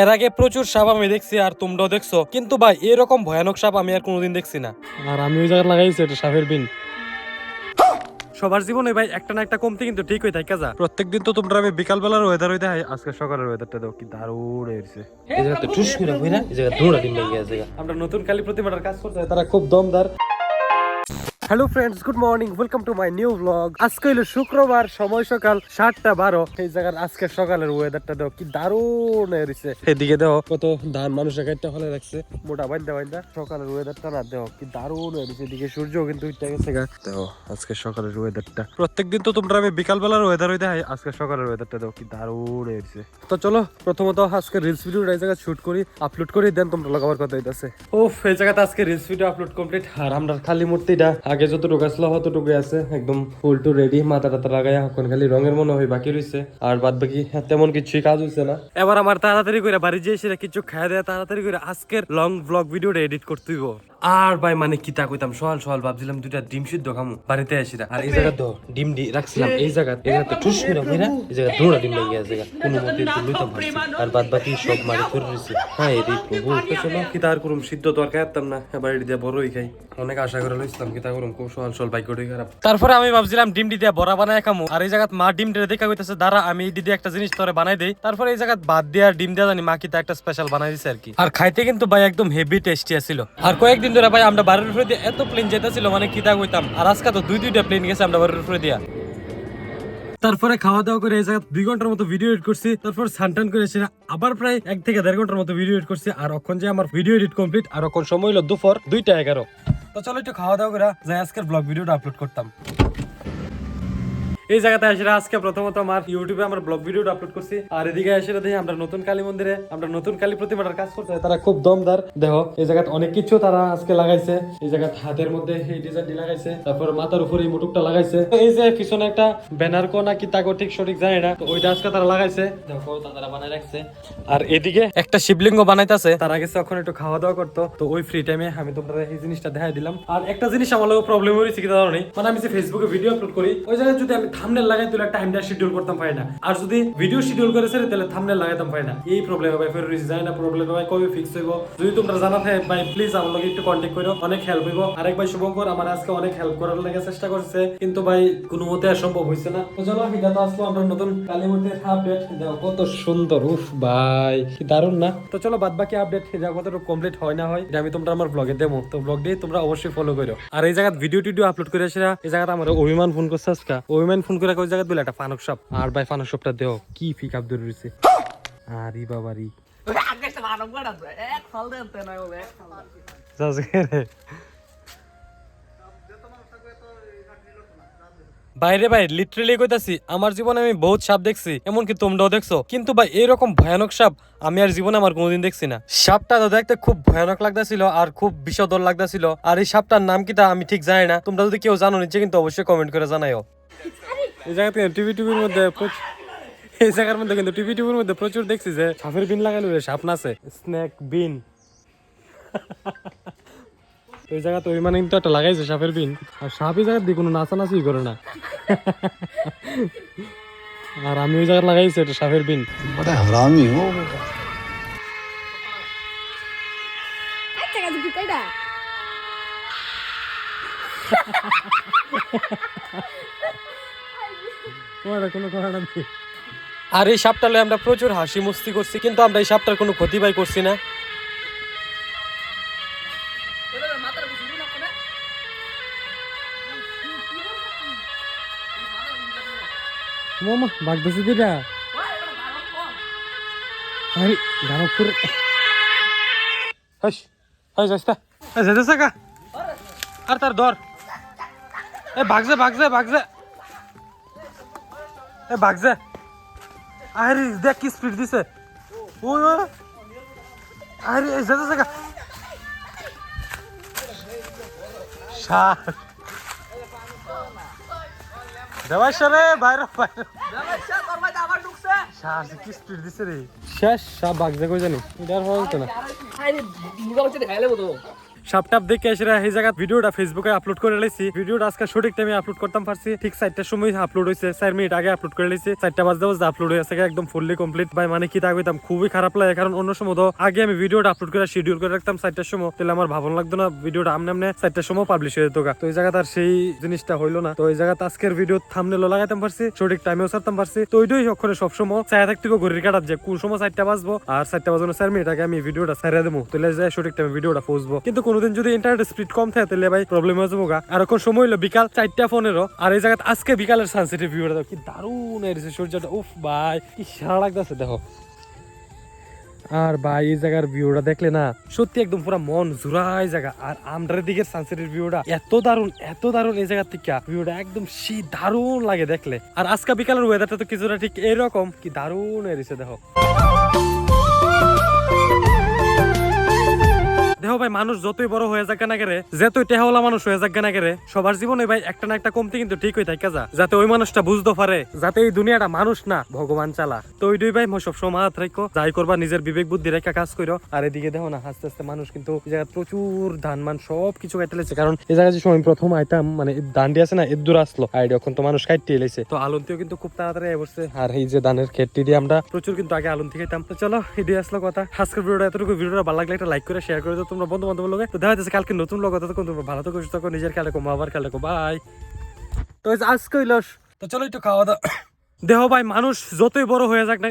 এর আগে প্রচুর সাপ আমি দেখছি আর তোমরাও দেখছ। কিন্তু ভাই এরকম ভয়ানক সাপ আমি আর কোনোদিন দেখছি না। আর আমি ওই জায়গায় লাগাইছি এটা সাপের বিন। সবার জীবনে ভাই একটা না একটা কমতি কিন্তু ঠিক হয়ে থাকে যা প্রত্যেকদিন তো তোমরা আমি বিকাল বেলার ওয়েদার হইতে হয় আজকে সকালের ওয়েদারটা দাও কি দারুণ হয়েছে। এই জায়গাতে ঠুস করে হই না এই জায়গা দৌড়া দিন ভেঙে আছে আমরা নতুন কালী প্রতিমাটার কাজ করতে তারা খুব দমদার। Hello friends good morning welcome to my new blog আজকে হইল শুক্রবার, সময় সকাল সাতটা বারো। এই জায়গার আজকে সকালের ওয়েদারটা দেখো, কি দারুণ হয়েছে এদিকে দেখো, কত ধান মানুষের কাটতে ফলে রাখছে। মোটা বাইন্দা বাইন্দা। সকালের ওয়েদারটা না দেখো, কি দারুণ হয়েছে এদিকে সূর্য কিন্তু উঠতে গেছে গা। দেখো, আজকে সকালের ওয়েদারটা প্রত্যেকদিন তো তোমরা আমি বিকাল বেলার ওয়েদার হয়, আজকে সকালের ওয়েদারটা দেখো, কি দারুণ হয়েছে তো চলো, প্রথমত আজকে রিলস ভিডিও এই জায়গায় শুট করি আপলোড করি দেন তোমরা লাগাবার কথা হইতাছে। ও এই জায়গাতে আজকে রিলস ভিডিও আপলোড কমপ্লিট আর আমরা খালি মূর্তিটা আগে যতটুকু আসলো টুকে আছে, একদম ফুল টু রেডি মাথা টাতা লাগাই এখন খালি রঙের মনে হয় বাকি রয়েছে আর বাদ বাকি তেমন কিছুই কাজ হয়েছে না। এবার আমার তাড়াতাড়ি করে বাড়ি যেয়ে সেটা কিছু খাই দেয়, তাড়াতাড়ি করে আজকের লং ব্লগ ভিডিওটা এডিট করতে হইব। আর ভাই মানে কি তা কইতাম? সকাল সকাল ভাবছিলাম দুইটা ডিম সিদ্ধ খামু বাড়িতে আসিরা। আর এই জায়গা তো ডিম ডি রাখছিলাম এই জায়গা এই জায়গা তো ঠুস করে হইরা এই জায়গা দৌড়া ডিম ভেঙে আছে কোনো মতে তো লইতাম আর বাদ বাকি সব মারি করে রইছে হ্যাঁ এই প্রভু তো চলো কি তার করুম? সিদ্ধ তো আর খাইতাম না। এটি দিয়ে বড়ই খাই। অনেক আশা করে লইছিলাম কি তা করুম? খুব সকাল সকাল ভাগ্যটাই খারাপ। তারপরে আমি ভাবছিলাম ডিম ডি দিয়ে বড়া বানায় খামু। আর এই জায়গা মা ডিম দিয়ে দেখা কইতেছে দাঁড়া আমি এই দিয়ে একটা জিনিস তোরে বানাই দেই। তারপরে এই জায়গা বাদ দিয়ে আর ডিম দিয়ে জানি মা কি তা একটা স্পেশাল বানাই দিছে আর কি। আর খাইতে কিন্তু ভাই একদম হেভি টেস্টি আছিল। আর কয়েকদিন ধরে ভাই, আমরা বাড়ির উপরে দিয়ে এত প্লেন যেতেছিল মানে কি তা কইতাম আর আজকে তো দুই দুইটা প্লেন গেছে আমরা বাড়ির উপরে দিয়া। তারপরে খাওয়া দাওয়া করে এই জায়গা দুই ঘণ্টার মতো ভিডিও এডিট করছি, তারপর সানটান করে সেটা আবার প্রায় এক থেকে দেড় ঘণ্টার মতো ভিডিও এডিট করছি, আর অক্ষণ যে আমার ভিডিও এডিট কমপ্লিট আর অক্ষণ সময় হলো দুপুর দুইটা এগারো। তো চলো একটু খাওয়া দাওয়া করে যাই, আজকের ব্লগ ভিডিওটা আপলোড করতাম। এই জায়গাতে এসে আজকে প্রথমত আমার ইউটিউবে আমার ব্লগ ভিডিওটা আপলোড করছি। আর এদিকে এসে দেখি আমরা নতুন কালী মন্দিরে, আমরা নতুন কালী প্রতিমাটার কাজ করতে তারা খুব দমদার। দেখো, এই জায়গাতে অনেক কিছু তারা আজকে লাগাইছে। এই জায়গাতে হাতের মধ্যে এই ডিজাইনটি লাগাইছে। তারপর মাথার উপর এই মুটুকটা লাগাইছে। এই যে পিছনে একটা ব্যানার কো নাকি তাকে ঠিক সঠিক জানি না। তো ওইটা আজকে তারা লাগাইছে। দেখো, তারা বানাই রাখছে। আর এদিকে একটা শিবলিঙ্গ বানাইতেছে। তারা গেছে এখন একটু খাওয়া দাওয়া করতো। তো ওই ফ্রি টাইমে আমি তোমরা এই জিনিসটা দেখাই দিলাম। আর একটা জিনিস আমার প্রবলেম হয়েছে কি নেই মানে আমি যে ফেসবুকে ভিডিও আপলোড করি, ওই জায়গায় যদি আমি থামনেল লাগাই তাহলে টাইমটা শিডিউল করতাম পারি না আর যদি ভিডিও শিডিউল করেছে তাহলে থামনেল লাগাইতাম পারি না এই প্রবলেম হবে ফের রয়েছে জানি না প্রবলেম হবে কবে ফিক্স হইব? যদি তোমরা জানা থাকে ভাই প্লিজ আমার লোক একটু কন্ট্যাক্ট করো, অনেক হেল্প হইব। আরেক ভাই শুভঙ্কর, আমার আজকে অনেক হেল্প করার লাগে চেষ্টা করছে, কিন্তু ভাই, কোনো মতে সম্ভব হয়েছে না। তো চলো এটা তো আসলো, আমরা নতুন কালী মূর্তির আপডেট দেখো কত সুন্দর, উফ ভাই, কি দারুণ না? তো চলো, বাদ বাকি আপডেট যা কতটুকু কমপ্লিট হয় না হয় আমি তোমরা আমার ব্লগে দেবো। তো ব্লগ দিয়ে তোমরা অবশ্যই ফলো করো। আর এই জায়গায় ভিডিও টিডিও আপলোড করে আসে এই জায়গাতে আমার অভিমান ফোন করছে আজকে। অভিমান ফোন করে ওই জায়গায় দিলে? একটা ফানুক সাপ। আর ভাই ফানুক সাপটা দেও, কি ফিক আপ ধরে রয়েছে। আরে বাবারি। বাইরে ভাই লিটারেলি কইতাছি, আমার জীবনে আমি বহুত সাপ দেখছি, এমনকি তোমরাও দেখছ। কিন্তু ভাই, এরকম ভয়ানক সাপ আমি আর জীবনে আমার কোনোদিন দেখছি না। সাপটা তো দেখতে খুব ভয়ানক লাগতাছিল আর খুব বিষদর লাগতাছিল। আর এই সাপটার নাম কি তা আমি ঠিক জানি না। তোমরা যদি কেউ জানো, নিচে কিন্তু অবশ্যই কমেন্ট করে জানাইও। এই জায়গাতে টিভি টিভির মধ্যে এই জায়গার মধ্যে কিন্তু টিভি টিভির মধ্যে প্রচুর দেখছি যে সাপের বিন লাগাইলো রে সাপ নাচে স্ন্যাক বিন। এই জায়গা তো ওই মানে কিন্তু একটা লাগাইছে সাপের বিন। আর সাপ এই জায়গার দিয়ে কোনো নাচানাচি করে না। আর আমি ওই জায়গায় লাগাইছি একটা সাপের বিন। আমি ha ha ha! তোমার কোনো কথা নেই আর এই সাপটা লয়ে আমরা প্রচুর হাসি মস্তি করছি কিন্তু আমরা এই সাপটার কোনো ক্ষতি পাই করছি না। মামা বাগদাসি দিটা আরে গানপুর হাস হাস আস্তা যেতেছে কা? আর তার ধর। এ ভাগছে ভাগছে ভাগছে এ ভাগছে আরে দেখ কি স্পিড দিছে। ওই ওই আরে এই যেতেছে কা শাক দেবাইশ্বরে বাইরে বাইরে। কি স্পিড দিছে রে। শেষ সব ভাগছে কই জানি? এটা আর হতো না সাপ টাপ দেখে এসে এই জায়গা ভিডিওটা ফেসবুকে আপলোড করে লাইছি। ভিডিওটা আজকে সঠিক টাইমে আপলোড করতাম পারছি। ঠিক চারটার সময় আপলোড হয়েছে চার মিনিট আগে আপলোড করে লাইছি। চারটা বাজতে বাজতে আপলোড হয়ে গেছে, একদম ফুললি কমপ্লিট ভাই মানে কি তা কইতাম খুবই খারাপ লাগে। কারণ অন্য সময় তো আগে আমি ভিডিওটা আপলোড করে শিডিউল করে রাখতাম চারটার সময়। তাহলে আমার ভাবনা লাগতো না, ভিডিওটা আমনে আমনে চারটার সময় পাবলিশ হয়ে যেত। তো এই জায়গাতে আর সেই জিনিসটা হইল না। তো এই জায়গাতে আজকের ভিডিও থামনেলও লাগাইতাম পারছি, সঠিক টাইমেও ছাড়তাম পারছি। তো ওইটাই ওখানে সবসময় চায়া থাকতে ঘড়ির কাটার যে কোন সময় চারটা বাজবো আর চারটা বাজানো চার মিনিট আগে আমি ভিডিওটা ছেড়ে দেবো। তাহলে যায় সঠিক টাইমে ভিডিওটা পৌঁছবো। কিন্তু কোনোদিন যদি ইন্টারনেট স্পিড কম থাকে তাহলে ভাই প্রবলেম হয়ে যাব আর এখন সময় হলো বিকাল চারটা পনেরো, আর এই জায়গাতে আজকে বিকালের সানসেটের ভিউটা দেখো, কি দারুণ এসেছে সূর্যটা। উফ ভাই, কি সারা লাগতেছে, দেখো। আর ভাই, এই জায়গার ভিউটা দেখলে না, সত্যি একদম পুরো মন জুড়াই জায়গা। আর আমরার দিকের সানসেটের ভিউটা এত দারুণ এত দারুণ এই জায়গা থেকে ভিউটা একদম সি দারুণ লাগে দেখলে। আর আজকে বিকালের ওয়েদারটা তো কিছুটা ঠিক এরকম, কি দারুণ এসেছে, দেখো। দেখো ভাই, মানুষ যতই বড় হয়ে যাক না কেরে যতই টেহাওয়ালা মানুষ হয়ে যাক না কেরে সবার জীবনে ভাই একটা না একটা কমতি কিন্তু ঠিক হয়ে থাকে যা। যাতে ওই মানুষটা বুঝতে পারে, যাতে এই দুনিয়াটা মানুষ না, ভগবান চালা। তো ওই দুই ভাই মই সবসময় মাথাত রাখো, যাই করবা, নিজের বিবেক বুদ্ধি রেখা কাজ করো আর এদিকে দেখো না আস্তে আস্তে মানুষ কিন্তু প্রচুর ধান মান সব কিছু কাটতে লেছে। কারণ এই জায়গায় যে সময় প্রথম আইতাম মানে ধান দিয়ে আছে না এদুর আসলো। আর এখন তো মানুষ কাটতে এলেছে তো আলন্তিও কিন্তু খুব তাড়াতাড়ি আই আর এই যে ধানের খেতটি দিয়ে আমরা প্রচুর কিন্তু আগে আলন্তি খাইতাম। তো চলো এই দিয়ে আসলো কথা। আজকের ভিডিওটা এতটুকু। ভিডিওটা ভালো লাগলে একটা লাইক করে শেয়ার করে দাও। তোমরা বন্ধু বান্ধব লোকে তো দেখা যাচ্ছে কালকে নতুন লোক ততক্ষণ তোমরা ভালো থাকো, সুস্থ নিজের খেয়াল রাখো আবার খেয়াল রাখো বাই তো আজকে তো চলো একটু খাওয়া দাওয়া। দেহ ভাই, মানুষ যতই বড় হয়ে যাক না